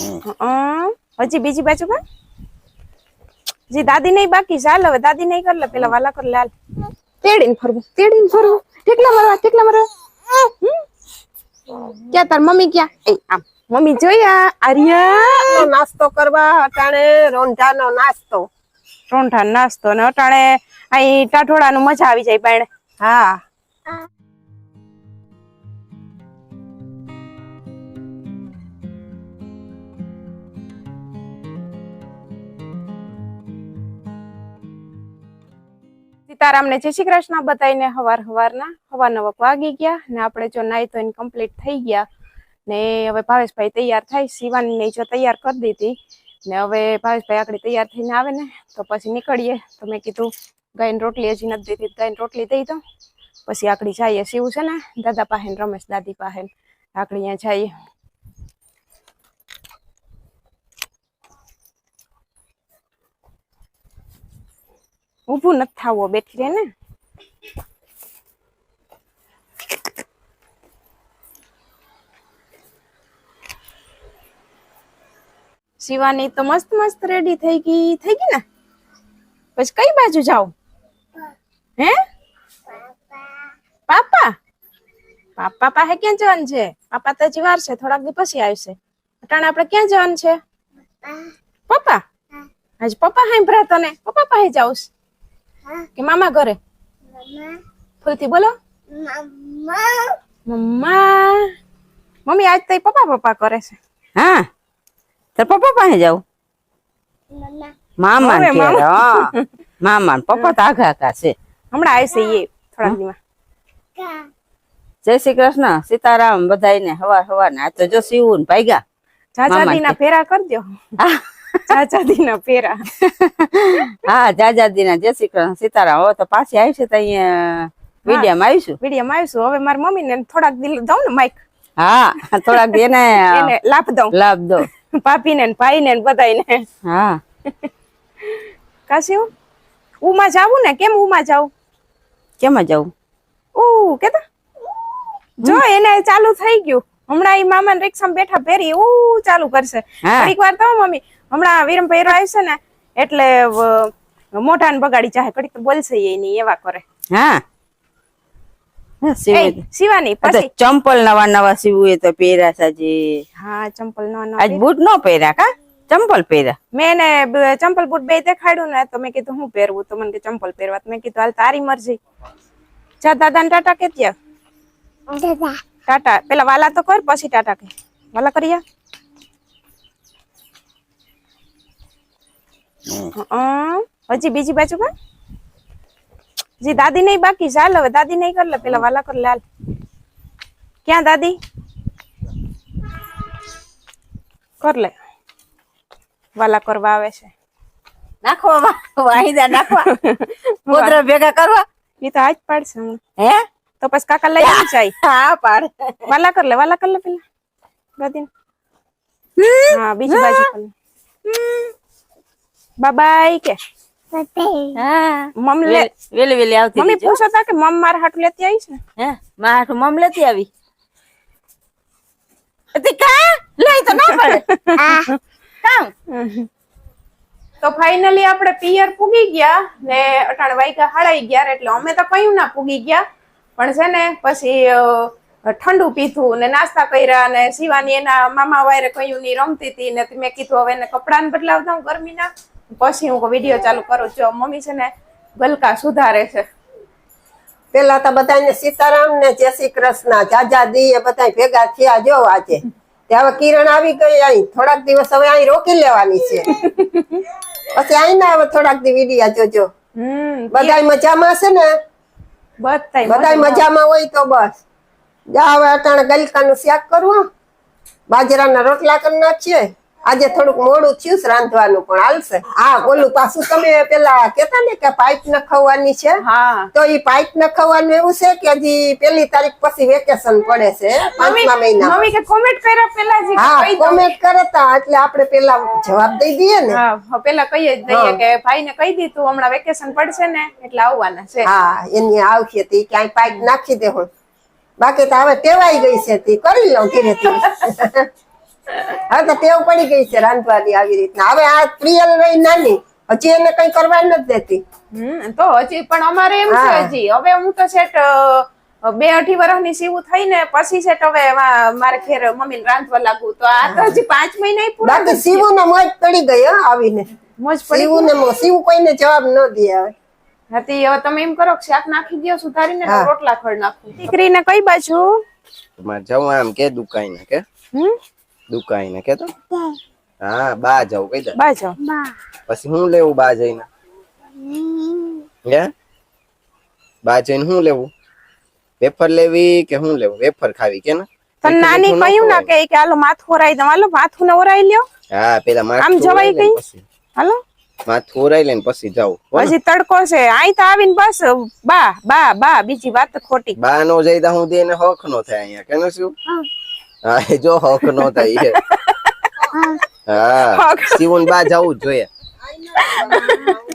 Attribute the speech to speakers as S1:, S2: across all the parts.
S1: હં. હજી બીજી બાજુ પર જી દાદી નહીં બાકી ચાલ હવે દાદી નહીં કર લે પેલા વાલા કર લાલ તેડીને ફરવું તેડીને ફરવું. ઠેકલા મારવા ઠેકલા મારવા હમ? ક્યાં તાર મમ્મી ક્યાં? એ આમ. મમ્મી જોયા આર્યા.
S2: નાસ્તો કરવા અટાણે રોંઢાનો નાસ્તો.
S1: રોંઠા નાસ્તો ને અટાણે અહીં ટાઠોળાનું મજા આવી જાય બાયણે
S2: હા.
S1: સીતારામને જય શ્રી કૃષ્ણ બતાવીને હવાર હવારના હવા નવક વાગી ગયા ને આપણે જો નાઈ તો કમ્પ્લીટ થઈ ગયા ને હવે ભાવેશભાઈ તૈયાર થાય શિવાની જો તૈયાર કરી દીધી ને હવે ભાવેશભાઈ આગળ તૈયાર થઈને આવે ને તો પછી નીકળીએ. તો મેં કીધું, ગાયને રોટલી હજી નથી દીધી ગાયને રોટલી દઈ દો પછી આકડી જઈએ, શિવ છે ને, દાદા પાસે રમેશ દાદી પાસે આકડી અહીંયા જઈએ. ઊભું નથી થાવું બેઠી રહે ને. શિવાની તો મસ્ત મસ્ત રેડી થઈ ગઈ થઈ ગઈ ને? પછી કઈ બાજુ જાવ હે? પાપા? પાપા પાસે ક્યાં જવાનું છે? પાપા તો હજી વાર છે થોડાક દી પછી આવશે. અટાણે આપણે ક્યાં જવાનું છે? પપ્પા. હજી પપ્પા સાંભળ્યા તને? પપ્પા પાસે જાઉં કે મામા ઘરે? ફૂલથી બોલો. મમ્મા મમ્મી આજ તો પપ્પા પપ્પા કરે છે.
S3: હા. તાર પપ્પા પાસે જાવ? મામા. ને મામા. ને પપ્પા તો આઘા આઘા છે.
S1: હમણાં આવશે એ થોડા
S3: જય શ્રી કૃષ્ણ. સીતારામ બધાયને હવાર હવાર ને આ તો જો સીવું ને ભાગ્યા
S1: ચાચાદી ના ફેરા કરજો. ચાચાદી ના ફેરા
S3: હા જાજાદી ના જય શ્રી કૃષ્ણ સીતારામ. હવે તો પાછી આવશે તો અહીંયા વિડીયામાં આવીશું.
S1: વીડિયો આવીશું. હવે મારી મમ્મી ને થોડાક દિલ દઉં ને માઇક
S3: હા થોડાક એને
S1: એને લાભ દઉં.
S3: લાભ દો.
S1: ભાભી ને ભાઈ ને બધાને
S3: હા.
S1: કાશ્યું ઉમાં જાવું ને? કેમ ઉમાં જાવું?
S3: કેમાં જવું
S1: ઉ કેતા? જો એને ચાલુ થઈ ગયું. હમણાં ઈ મામા રિક્ષામાં બેઠા પહેરી ઉ ચાલુ કરશે. એક વાર તો મમ્મી હમણાં વિરમ ભૈરો આવશે ને એટલે મોઢા ને બગાડી જાય કડી તો બોલશે એ નહીં એવા કરે.
S3: હા.
S1: પછી.
S3: ચંપલ નવા નવા સીવું એ તો પહેર્યા છે
S1: હા ચંપલ નો નો
S3: આજ બૂટ નો પહેર્યા કા? ચંપલ પહેર્યા?
S1: મેં એને ચંપલ બૂટ બે દેખાડ્યું ને તો મેં કીધું હું પહેરવું? તો મને કે ચંપલ પહેરવા. મેં કીધું હાલ તારી મરજી. જા દાદા ને ટાટા કે ત્યાં? ટાટા. પેલા વાલા તો કર પછી ટાટા કે. વાલા કરી આ. હં, હજી બીજી બાજુ પર જી દાદી નહીં બાકી ચાલ હવે દાદી નહીં કર લે પેલા વાલા કર લાલ ક્યાં દાદી? કર લે. વાલા કરવા આવે છે.
S3: નાખવા વાહિદા નાખવા. ગોદરા ભેગા કરવા.
S1: એ તો આજ પાડશે હમણાં
S3: હે?
S1: તો પછી કાકા લઈ આવી જાય.
S3: હા પાડ.
S1: વાલા કર લે વાલા કર લે પેલા. દાદી હા બીજી બાજુ કર લે. બાબાઈ કે?
S3: હા.
S1: મમ
S3: વેલી વેલી આવતી
S1: મમ્મી પૂછો તા કે મમ મારા હાટુ લેતી આવી છે?
S3: હે? મારું મમ લેતી આવી? તે કા? લઈ તો ના પડે કામ?
S1: તો ફાઇનલી આપણે પિયર પૂગી ગયા ને અટાણ વાયકા હળાઈ ગયા એટલે અમે તો કયું ના પૂગી ગયા. પણ છે ને પછી ઠંડુ પીધું ને નાસ્તા કર્યા ને શિવાની એના મામા વાયરે કયું ની રમતી હતી ને મેં કીધું હવે એને કપડાને બદલાવતા હું ગરમીના. પછી હું વીડિયો ચાલુ કરું જો મમ્મી છે ને ગલકા સુધારે છે.
S2: પેલા તો બધાને સીતારામ ને જય શ્રી કૃષ્ણ જાજા દી એ બધા ભેગા થયા જો આજે. હવે કિરણ આવી ગઈ અહીં. થોડાક દિવસ હવે અહીં રોકી લેવાની છે. પછી અહીં ના હવે થોડાક દી વિડિયા જોજો.
S1: હમ
S2: બધાય મજામાં છે ને?
S1: બધાય
S2: મજામાં. હોય તો બસ. જા હવે અટાણે ગલકાનું શાક કરવું બાજરાના રોટલા કરી નાખીએ. આજે થોડુંક મોડું થયું રાંધવાનું પણ. હાલશે હા બોલું પાછું તમે પેલા કેતા ને કે પાઇપ નખવાની છે.
S1: હા.
S2: તો ઈ પાઇપ નખવાનું એવું છે કે હજી પેલી તારીખ પછી વેકેશન પડે છે પાંચમા મહિના
S1: મમ્મી કે કોમેન્ટ કર્યા પેલા જ
S2: હા કોમેન્ટ કરતા એટલે આપણે પેલા જવાબ દઈ દઈએ ને.
S1: હા પેલા કહીએ જ દઈએ કે ભાઈ ને કહી દીધું હમણાં વેકેશન પડશે ને એટલે આવવાના છે.
S2: હા એની આવશે તે ક્યાંય પાઇપ નાખી દે હું બાકી તો હવે ટેવાઈ ગઈ છે તે. કરી લઉં ધીરે ધીરે. હા તો ટેવ પડી ગઈ છે રાંધવાની આવી રીતના. હવે આ પ્રિયલ રહી નાની હજી એને કઈ કરવા નથી દેતી.
S1: તો હજી પણ અમારે એમ છે હજી. હવે હું તો સેટ બે અઢી વર્ષની સીવું થઈને પછી સેટ હવે મારે ઘેર મમ્મી રાંધવા લાગુ તો આ તો હજી પાંચ મહિના પૂરા
S2: બાકી સીવું ને મોજ પડી ગઈ હો આવીને.
S1: મોજ પડી
S2: સીવું ને સીવું કોઈને જવાબ ન દે આવે
S1: હતી હવે તમે એમ કરો શાક નાખી દો સુધારીને ને રોટલા ખડ નાખું. દીકરીને કઈ બાજુ?
S4: તમારે જવું એમ કે દુકાઈને કે?
S1: હમ?
S4: દુકાઈને કે તો હા બા જાવ કઈ દે.
S1: બાજુ
S4: પછી હું લેવું બા જઈને? હે? બા જઈને હું લેવું? વેફર લેવી કે હું લેવું? વેફર ખાવી કે ના?
S1: તને નાની કહ્યું ના કે કે હાલો માથું ઓરાઈ દઉં. હાલો માથું ને ઓરાઈ લ્યો.
S4: હા પેલા
S1: આમ જવાય કઈ? હાલો.
S4: માથું ઓરાઈ લઈને ને પછી જાવ
S1: પછી તડકો છે. અહીં તો આવીને બસ. બા બા બા બીજી વાત ખોટી.
S4: બા નો જઈ તા હું દે ને હોખ નો થાય અહીંયા. કે ને શું? હા એ જો હક નો થાય. હા
S1: હક.
S4: બા જવું જ જોઈએ.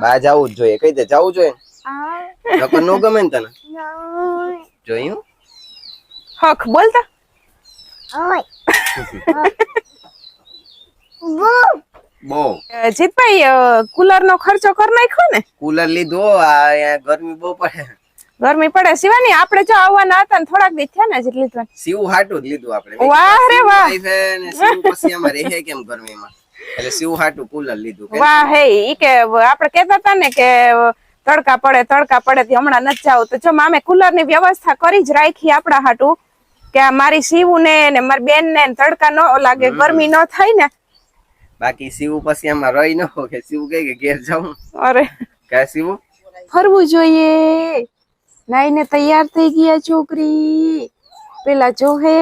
S4: બા જવું જ જોઈએ. કઈ દે જવું જોઈએ? નકર નો ગમે ને તને? જોયું?
S1: હક બોલતા
S4: બહુ
S1: અ, જીતભાઈ કુલર નો ખર્ચો કરી નાખ્યો ને?
S4: કુલર લીધો આ ગરમી બહુ પડે.
S1: ગરમી પડે. સિવાની આપણે જો આવવાના હતા ને થોડાક દી થયા ને જ લીધું
S4: સીવું હાટું જ લીધું આપણે.
S1: વાહ રે વાહ.
S4: પછી અમારે રહે કેમ ગરમીમાં? એટલે શિવ હાટું કુલર લીધું
S1: વાહ હે ઈ કે આપણે કહેતા હતા ને કે તડકા પડે તડકા પડે તે હમણાં નથી જાવ તો જો મામે કુલરની વ્યવસ્થા કરી જ રાખી આપણા હાટું કે આ મારી સીવું ને ને મારી બેન ને તડકા ન લાગે ગરમી ન થાય ને.
S4: બાકી શિવ પછી આમાં રહી ન કે શિવ કહે કે ઘેર જાઉં.
S1: અરે.
S4: કે શિવ?
S1: ફરવું જોઈએ. નાઈને તૈયાર થઈ ગયા છોકરી. પેલા જોહે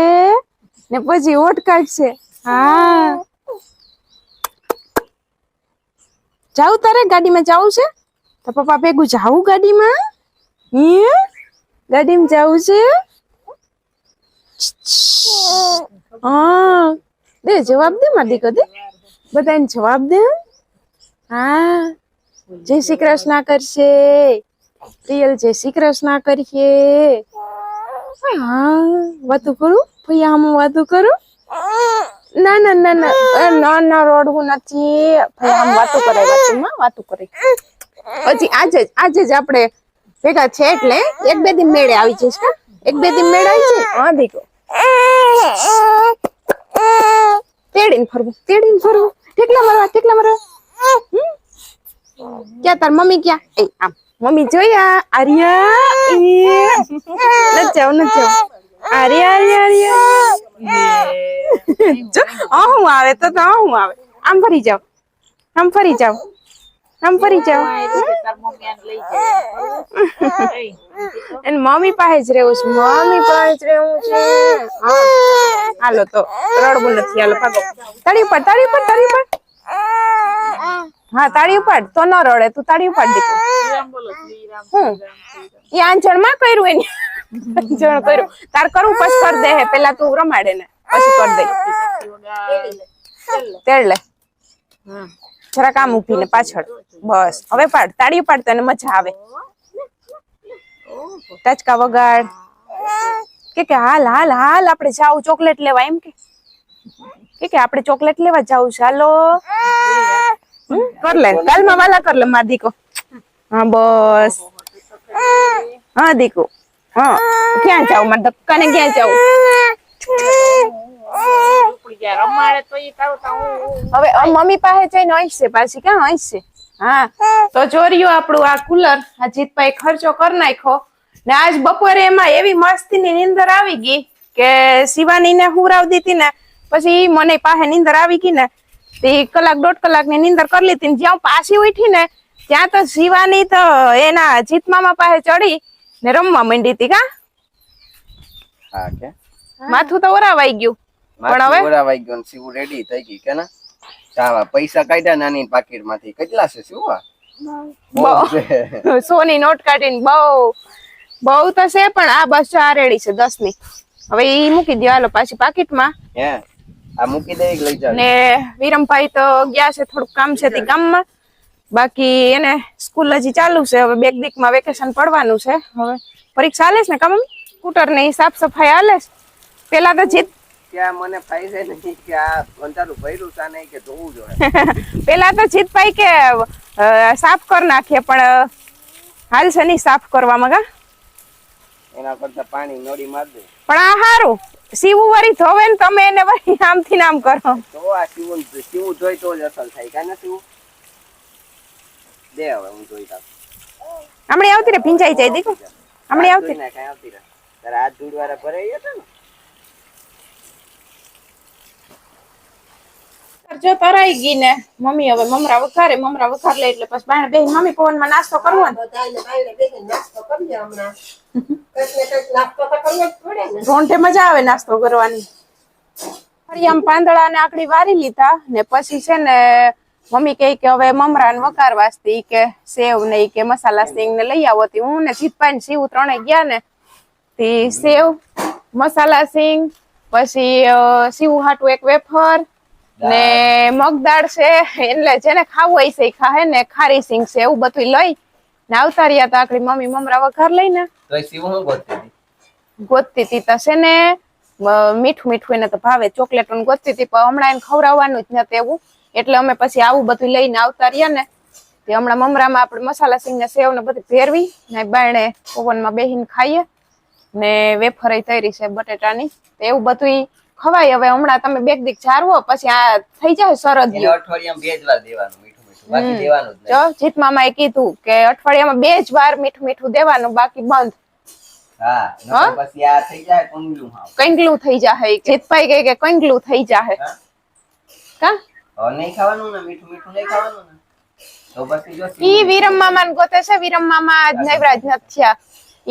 S1: ને પછી ઓટ કાઢશે. હા. જાવું તારે ગાડીમાં જાવું છે? તો પપ્પા ભેગું જાવું ગાડીમાં? હે? ગાડીમાં જાવું છે? હા. દે જવાબ દે મારી દીકરો દે. બધાને જવાબ દે. હા. જય શ્રી કૃષ્ણ કરશે. પ્રિયલ જય શ્રી કૃષ્ણ કરીએ. હા વાતું કરું? ભૈયા હું વાતું કરું? ના ના ના ના ના ના, રોડવું નથી. ભૈયા આમ વાતું કરે વાતમાં વાતું કરે. પછી આજે આજે જ આપણે ભેગા છે એટલે એક બે દિન મેળે આવી જઈશ કા? એક બે દિન મેળે આવી જઈશ? હા દીકો તેડીને ફરવું તેડીને ફરવું. ટેકલા મારવા ટેકલા મારવા? ક્યાં તાર મમ્મી ક્યાં? એ, આમ. મમ્મી જોયા આર્યા? એ ન જાવ ન જાવ આર્યા આર્યા. આર્યા જો હું આવે તો તો હું આવે. આમ ફરી જાવ આમ ફરી જાવ આમ ફરી જાવ એને મમ્મી પાસે જ રહેવું છે. મમ્મી પાસે જ રહેવું છે. હાલો તો રડવું નથી. હાલો ભાગો. તાળી ઉપર તાળી ઉપર તાળી ઉપર. હા, તાળી ઉપાડ તો ન રડે, તું તાળી ઉપાડ દીકરો હું એ આંચણમાં કર્યું એને. આંચણ કર્યું. તાર કરવું પછી કર દે પેલા તું રમાડે ને. પછી કર દે. તેડ લે. જરા કામ ઊભી ને પાછળ. બસ. હવે પાડ. તાળી પાડ, તને મજા આવે. ટચકા વગાડ. કે કે, હાલ હાલ હાલ, આપણે જાવ ચોકલેટ લેવા એમ કે. કે આપણે ચોકલેટ લેવા જાવ છે. હમ, કર લે. ગાલમાં વાલા કર લે. માર દીકો હા બસ. હા દીકો હા. ક્યાં જાવ માર ધક્કાને ક્યાં જાવ હવે મમ્મી પાસે જઈને હશે પાછી. ક્યાં હશે હા. તો ચોર્યું આપણું આ કુલર. આ જીતભાઈ ખર્ચો કરી નાખ્યો. ને આજ બપોરે એમાં એવી મસ્તીની નીંદર આવી ગઈ કે શિવાની ને હુરાવ દીધી ને. પછી મને પાસે નીંદર આવી ગઈ ને તે કલાક દોઢ કલાકની નીંદર કરી લીધી જ્યાં પાછી ઉઠી ને ત્યાં તો શિવાની તો એના જીત મામા પાસે ચડી ને રમવા માંડી હતી કા? માથું તો ઓરાવાઈ ગયું. પણ હવે?
S4: માથું ઓરાવાઈ ગયું શિવ રેડી થઈ ગઈ કે ના? ચાવા પૈસા કાઢ્યા નાની પાકીટમાંથી કેટલા છે શું બહુ
S1: સોની નોટ કાઢીને બહુ બહુ તો છે પણ આ બસ આ રેડી છે દસની હવે ઈ મૂકી દો હાલો પાછી પાકીટમાં.
S4: હે? આ મૂકી દે લઈ જાવ
S1: ને વિરમભાઈ તો ગયા છે થોડુંક કામ છે તે ગામમાં બાકી એને સ્કૂલ હજી ચાલુ છે હવે બેક દીકમાં વેકેશન પડવાનું છે. હવે પરીક્ષા હાલે છે ને કામ સ્કૂટર ને સાફ સફાઈ હાલે છે? પેલા તો જીત
S4: ત્યાં મને ફાયદે નહીં કે આ અંધારું ભર્યું છે નહીં કે ધોવું જોઈએ
S1: પેલા તો જીતભાઈ કે સાફ કરી નાખીએ પણ હાલ છે નહીં સાફ કરવામાં કા
S4: એના કરતા પાણી નળી માર દે.
S1: પણ આ હારું. સીવું વરી ધોવે ને તમે એને વરી નામથી આમ કરો.
S4: તો આ શિવ શિવ જોઈ તો જ અસર થાય કાંઈ નથી સીવું દે હવે હું જોઈ તા
S1: હમણે આવતી રે ભીંજાઈ જાય દેખો હમણાં આવતી
S4: ને કઈ આવતી રે તારા હાથ ધૂળવાળા ભરાઈ ગયા ને?
S1: જો તરાઈ ગઈ ને. મમ્મી હવે મમરા વઘારે મમરા વઘાર લે એટલે પછી બાણે બેહીને મમ્મી પવનમાં નાસ્તો કરવો ને.
S2: બધાયને નાસ્તો કરવો ને.
S1: રોંઢે મજા આવે નાસ્તો કરવાની. ફરી આમ પાંદડા ને આકડી વારી લીધા ને પછી છે ને મમ્મી કહે કે હવે મમરા ને વઘાર વાસ્તી કે સેવ ને કે મસાલા સિંગ ને લઈ આવો તી. હું ને જીતભાઈ ને શિવ ત્રણે ગયા ને તે સેવ મસાલા સિંગ પછી શિવ હાટુ એક વેફર ને મગદાળ છે એટલે જેને ખાવું હોય છે ખાહે ને ખારી સિંગ છે એવું બધું લઈ ને આવતા રહ્યા તા આકડી મમ્મી મમરા વઘાર લઈને
S4: તો ગોતતી
S1: ગોતતી તો છે ને મીઠું મીઠું એને તો ભાવે ચોકલેટ ગોતતી હતી પણ હમણાં એને ખવડાવવાનું જ નથી એવું. એટલે અમે પછી આવું બધું લઈને આવતા રહ્યા ને તે હમણાં મમરામાં આપણે મસાલા સિંગ ને સેવ ને બધું ભેરવી ને બાયણે ઓવનમાં બેહીને ખાઈએ ને વેફર તૈરી છે બટેટાની તો એવું બધું ખવાય હવે હમણાં તમે બેગ દીક ચારવો પછી આ થઈ જાય સરદ
S4: અઠવાડિયામાં બે જ વાર દેવાનું મીઠું મીઠું. બાકી દેવાનું જ
S1: જો જીત મામાએ કીધું કે અઠવાડિયામાં બે જ વાર મીઠું મીઠું દેવાનું બાકી બંધ.
S4: નહીં હા? પછી આ થઈ જાય હાવ.
S1: કંગલું થઈ જાય જીતભાઈ કહે કે કંગલું થઈ
S4: જાય?
S1: કા?
S4: નહીં ખાવાનું ને મીઠું મીઠું નહીં ખાવાનું ને. તો પછી જો
S1: ઈ વિરમ મામા ગોતે છે વિરમ મામા આજ નવરાજ નથી થયા.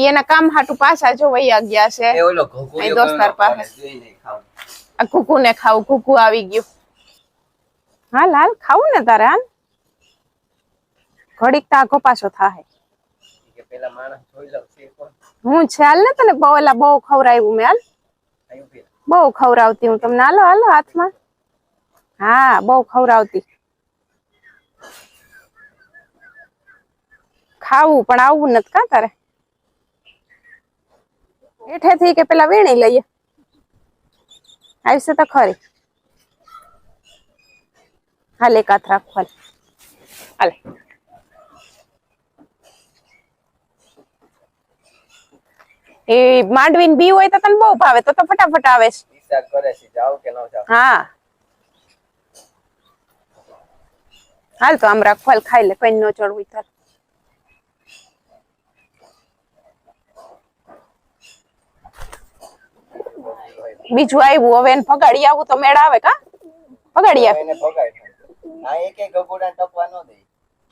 S1: એના કામ હાટુ પાછા જો વૈયા ગયા છે.
S4: એ ઓલો ઘોઘું
S1: દોસ્તાર પાસે.
S4: જોઈ નહીં ખાવું.
S1: આ કુકુ ને ખાવું કુકુ આવી ગયું. હા લાલ ખાવું ને તારે આમ? ઘડીક આખો પાછો થાય હું છે હાલ ને તને બહુ એલા બહુ ખવડાવ્યું મેં હાલ? બહુ ખવડાવતી હું તમને. હાલો હાલો હાથમાં. હા બહુ ખવડાવતી. ખાવું પણ આવવું નથી કા તારે? હેઠેથી કે પેલા વીણી લઈએ? આવશે તો ખરી. હાલે કાથ રાખો હાલે. હાલે. એ માંડવી બી હોય તો તને બહુ ભાવે તો તો ફટાફટ આવે છે.
S4: ઈચ્છા કરે છે જાઓ કે ન જાઓ
S1: હા. હાલ તો આમ રાખો ખાઈ લે કઈ ન ચડવું તાર બીજું આવ્યું. હવે એને ભગાડી આવું તો મેળ આવે કા? ભગાડી આવે.
S4: આ એક એક ગગોડા ટપવા ન દે.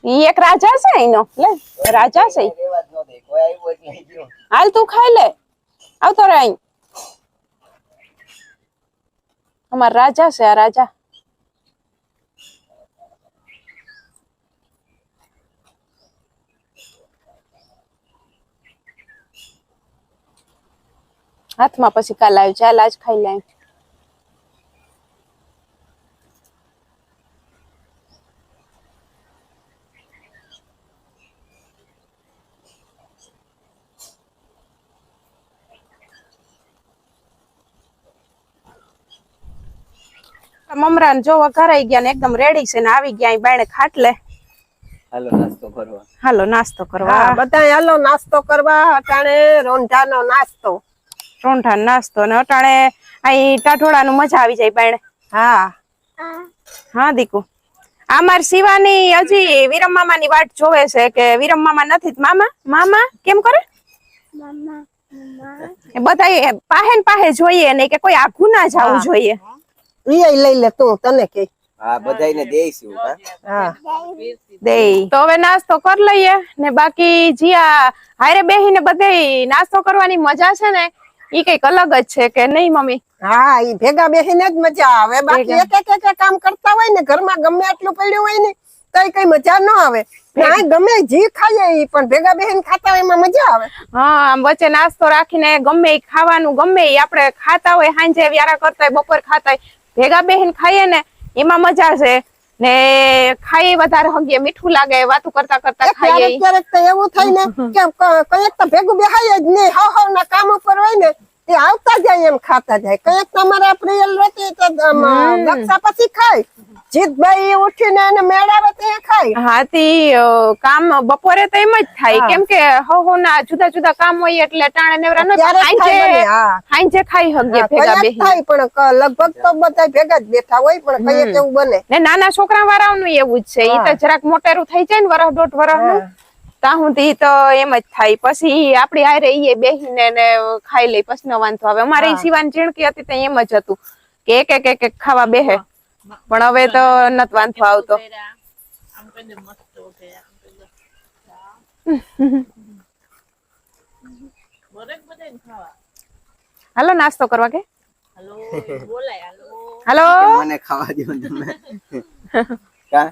S1: ઈ એક રાજા છે એનો. લે રાજા છે. હાલ તું ખાઈ લે. આવતો રે અહીં. અમાર રાજા છે આ રાજા. હાથમાં પછી કાલ આવ્યું ચાલ આજ ખાઈ લે. મમરાન જો ઘરાઈ ગયા ને એકદમ રેડી છે ને આવી ગયા અહીં બાયણે ખાટલે.
S4: હાલો નાસ્તો કરવા
S1: હાલો નાસ્તો કરવા.
S2: બધા હાલો નાસ્તો કરવા અટાણે રોંઢાનો નાસ્તો.
S1: રોંઢા નાસ્તો ને અટાણે અહીં ટાઢોળાનું મજા આવી જાય બાયણે
S2: હા.
S1: હા દીકુ. આ માર શિવાની હજી વિરમ મામા ની વાટ જોવે છે કે વિરમ મામા નથી મામા? મામા? કેમ કરે? બધા પાહે ને પાહે જોઈએ ને કે કોઈ આઘું ના જવું જોઈએ.
S2: ઈ લઈ લે તું તને કે.
S4: હા બધાયને દઈશું હા?
S2: હા.
S1: તો હવે નાસ્તો કરી લઈએ ને બાકી જીયા હારે બેહીને બધે નાસ્તો કરવાની મજા છે ને ઈ કંઈક અલગ જ છે કે નહીં મમ્મી?
S2: હા ઈ ભેગા બેસીને જ મજા આવે. બાકી એક એક એક કામ કરતા હોય ને ઘરમાં ગમે એટલું પડ્યું હોય ને કઈ કઈ મજા ન આવે. ના ગમે જી ખાઈએ ઈ પણ ભેગા બેસીને ખાતા હોય એમાં મજા આવે.
S1: હા આમ વચ્ચે નાસ્તો રાખીને ગમે ઈ ખાવાનું ગમે ઈ આપણે ખાતા હોય સાંજે વ્યારા કરતા હોય બપોર ખાતા હોય ભેગા બેહીન ખાઈએ ને એમાં મજા છે. ને ખાઈ વધારે હંગીએ મીઠું લાગે વાતું કરતા કરતા ખાઈએ.
S2: ક્યારેક તો એવું થાય ને કે કંઈક તો ભેગું બેહાય જ નહીં હાવ હાવ ના કામ ઉપર હોય ને તે આવતા જાય એમ ખાતા જાય. કંઈક તમારે પ્રિયલ રહેતી તો દક્ષા પછી ખાય. જીતભાઈ ઉઠીને એને મેળાવે તે ખાય.
S1: હાથી કામ બપોરે તો એમ જ થાય. કેમ કે હો હો ના જુદા જુદા કામ હોય એટલે ટાણે નેવરા ન હાંજે ખાઈ ભેગા બેહી.
S2: થાય પણ લગભગ તો બધા ભેગા જ બેઠા હોય પણ કંઈક એવું બને.
S1: ને નાના છોકરા વાળાનું એવું જ છે. ઈ તો જરાક મોટેરું થઈ જાય ને વરસ દોઢ વરસનું
S2: હા.
S1: ત્યાં સુધી તો એમ જ થાય. પછી આપડી હારે રહીએ બેહીને ને ખાઈ લઈ પછી નો વાંધો આવે. અમારે સિવાન જીણકી હતી ત્યાં એમ જ હતું. કે એક એક એક એક ખાવા બેહે. પણ હવે તો નત વાંધો આવતો. હાલો નાસ્તો કરવા કે? હાલો
S4: મને ખાવા દો તમે. કા?